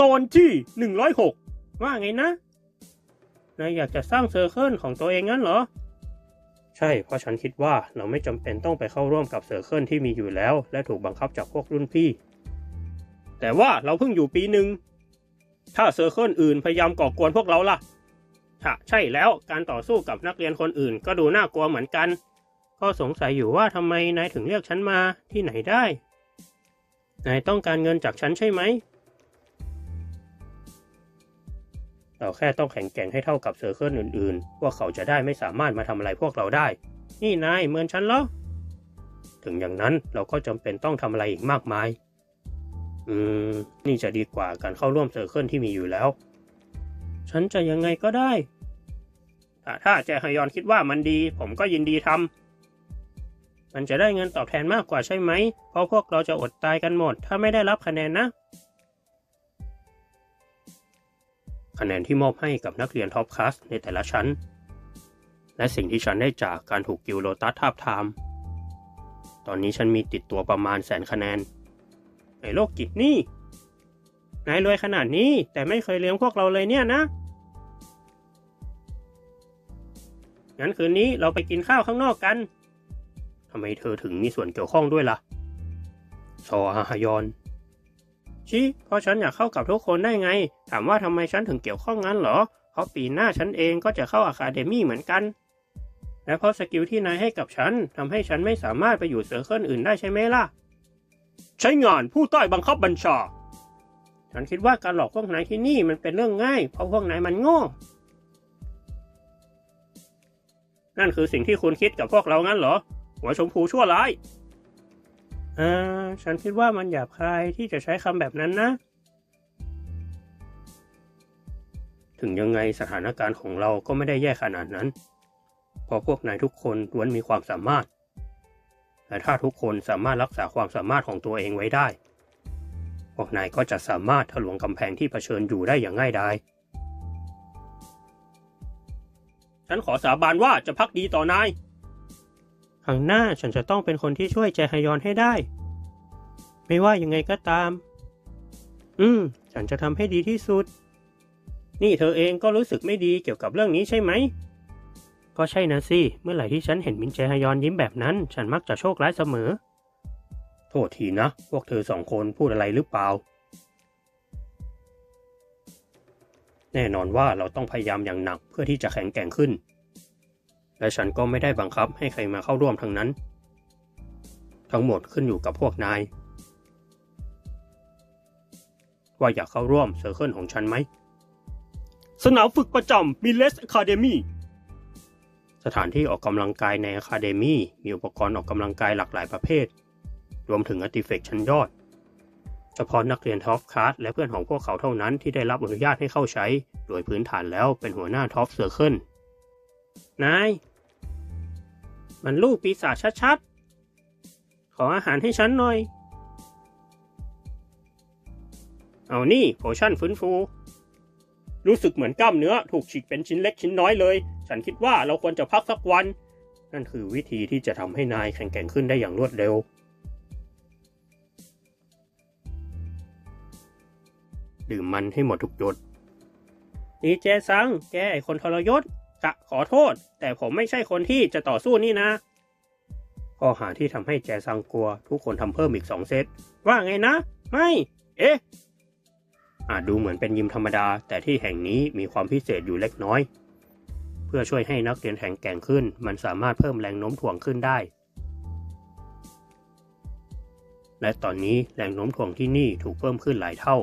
ตอนที่หนึ่งร้อยหกว่าไงนะ นายอยากจะสร้างเซอร์เคิลของตัวเองงั้นเหรอ ใช่ เพราะฉันคิดว่าเราไม่จำเป็นต้องไปเข้าร่วมกับเซอร์เคิลที่มีอยู่แล้ว และถูกบังคับจากพวกรุ่นพี่ แต่ว่าเราเพิ่งอยู่ปีหนึ่ง ถ้าเซอร์เคิลอื่นพยายามก่อกวนพวกเราล่ะถ้าใช่แล้วการต่อสู้กับนักเรียนคนอื่นก็ดูน่ากลัวเหมือนกัน ก็สงสัยอยู่ว่าทำไมนายถึงเรียกฉันมาที่ไหนได้ นายต้องการเงินจากฉันใช่ไหม เราแค่ต้องแข็งแกร่งให้เท่ากับเซอร์เคิลอื่นๆ พวกเขาจะได้ไม่สามารถมาทำอะไรพวกเราได้ นี่นายเหมือนฉันเหรอ ถึงอย่างนั้นเราก็จำเป็นต้องทำอะไรอีกมากมาย อืม นี่จะดีกว่าการเข้าร่วมเซอร์เคิลที่มีอยู่แล้ว ฉันจะยังไงก็ได้แต่ถ้าแจฮยอนคิดว่ามันดี ผมก็ยินดีทำมันจะได้เงินตอบแทนมากกว่าใช่ไหม เพราะพวกเราจะอดตายกันหมด ถ้าไม่ได้รับคะแนนนะ คะแนนที่มอบให้กับนักเรียนท็อปคลาสในแต่ละชั้น และสิ่งที่ฉันได้จากการถูกกิลโลตัสทาบทาม ตอนนี้ฉันมีติดตัวประมาณแสนคะแนนไอ้โรคจิตนี่นายรวยขนาดนี้แต่ไม่เคยเลี้ยงพวกเราเลยเนี่ยนะ งั้นคืนนี้เราไปกินข้าวข้างนอกกันทำไมเธอถึงมีส่วนเกี่ยวข้องด้วยล่ะ ซออาฮยอน ชิเพราะฉันอยากเข้ากับทุกคนได้ไง ถามว่าทำไมฉันถึงเกี่ยวข้องงั้นเหรอ เพราะปีหน้าฉันเองก็จะเข้าอะคาเดมี่เหมือนกัน และเพราะสกิลที่นายให้กับฉันทำให้ฉันไม่สามารถไปอยู่เซอร์เคิลอื่นได้ใช่ไหมล่ะ ใช้งานผู้ใต้บังคับบัญชา ฉันคิดว่าการหลอกพวกนายที่นี่มันเป็นเรื่องง่าย เพราะพวกนายมันโง่ นั่นคือสิ่งที่คุณคิดกับพวกเรางั้นเหรอ หัวชมพูชั่วร้าย อ่าฉันคิดว่ามันหยาบคายที่จะใช้คำแบบนั้นนะ ถึงยังไงสถานการณ์ของเราก็ไม่ได้แย่ขนาดนั้น เพราะพวกนายทุกคนล้วนมีความสามารถ และถ้าทุกคนสามารถรักษาความสามารถของตัวเองไว้ได้ พวกนายก็จะสามารถทะลวงกำแพงที่เผชิญอยู่ได้อย่างง่ายดายฉันขอสาบานว่าจะพักดีต่อนาย ครั้งหน้าฉันจะต้องเป็นคนที่ช่วยแจฮยอนให้ได้ ไม่ว่ายังไงก็ตาม อืม ฉันจะทำให้ดีที่สุด นี่เธอเองก็รู้สึกไม่ดีเกี่ยวกับเรื่องนี้ใช่ไหม ก็ใช่นะสิ เมื่อไหร่ที่ฉันเห็นมินแจฮยอนยิ้มแบบนั้น ฉันมักจะโชคร้ายเสมอ โทษทีนะ พวกเธอสองคนพูดอะไรหรือเปล่า แน่นอนว่าเราต้องพยายามอย่างหนักเพื่อที่จะแข็งแกร่งขึ้น และฉันก็ไม่ได้บังคับให้ใครมาเข้าร่วมทั้งนั้น ทั้งหมดขึ้นอยู่กับพวกนาย ว่าอยากเข้าร่วมเซอร์เคิลของฉันไหม สนามฝึกประจำมิเลสอะคาเดมีสถานที่ออกกำลังกายในอะคาเดมีมีอุปกรณ์ออกกำลังกายหลากหลายประเภท รวมถึงอาร์ติเฟกชั้นยอด เฉพาะนักเรียนท็อปคลาสและเพื่อนของพวกเขาเท่านั้นที่ได้รับอนุญาตให้เข้าใช้ โดยพื้นฐานแล้วเป็นหัวหน้าท็อปเซอร์เคิล นาย มันลูกปีศาจชัดๆ ขออาหารให้ฉันหน่อย เอานี่โพชั่นฟื้นฟู รู้สึกเหมือนกล้ามเนื้อ ถูกฉีกเป็นชิ้นเล็กชิ้นน้อยเลย ฉันคิดว่าเราควรจะพักสักวัน นั่นคือวิธีที่จะทำให้นายแข็งแกร่งขึ้นได้อย่างรวดเร็วดื่มมันให้หมดทุกหยดดีเจซัง แกไอคนทรยศ จะขอโทษ แต่ผมไม่ใช่คนที่จะต่อสู้นี่นะ ข้อหาที่ทำให้แจซังกลัว ทุกคนทำเพิ่มอีกสองเซต ว่าไงนะ ไม่ เอ๊ะ อาจดูเหมือนเป็นยิมธรรมดา แต่ที่แห่งนี้มีความพิเศษอยู่เล็กน้อย เพื่อช่วยให้นักเรียนแข็งแกร่งขึ้น มันสามารถเพิ่มแรงโน้มถ่วงขึ้นได้ และตอนนี้แรงโน้มถ่วงที่นี่ถูกเพิ่มขึ้นหลายเท่า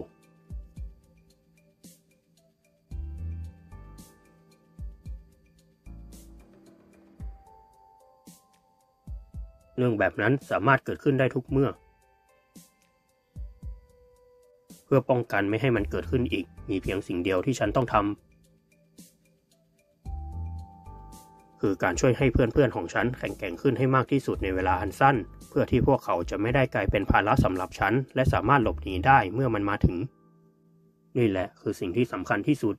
เรื่องแบบนั้นสามารถเกิดขึ้นได้ทุกเมื่อ เพื่อป้องกันไม่ให้มันเกิดขึ้นอีก มีเพียงสิ่งเดียวที่ฉันต้องทำคือการช่วยให้เพื่อนๆของฉันแข็งแกร่งขึ้นให้มากที่สุดในเวลาอันสั้น เพื่อที่พวกเขาจะไม่ได้กลายเป็นภาระสำหรับฉัน และสามารถหลบหนีได้เมื่อมันมาถึง นี่แหละคือสิ่งที่สำคัญที่สุด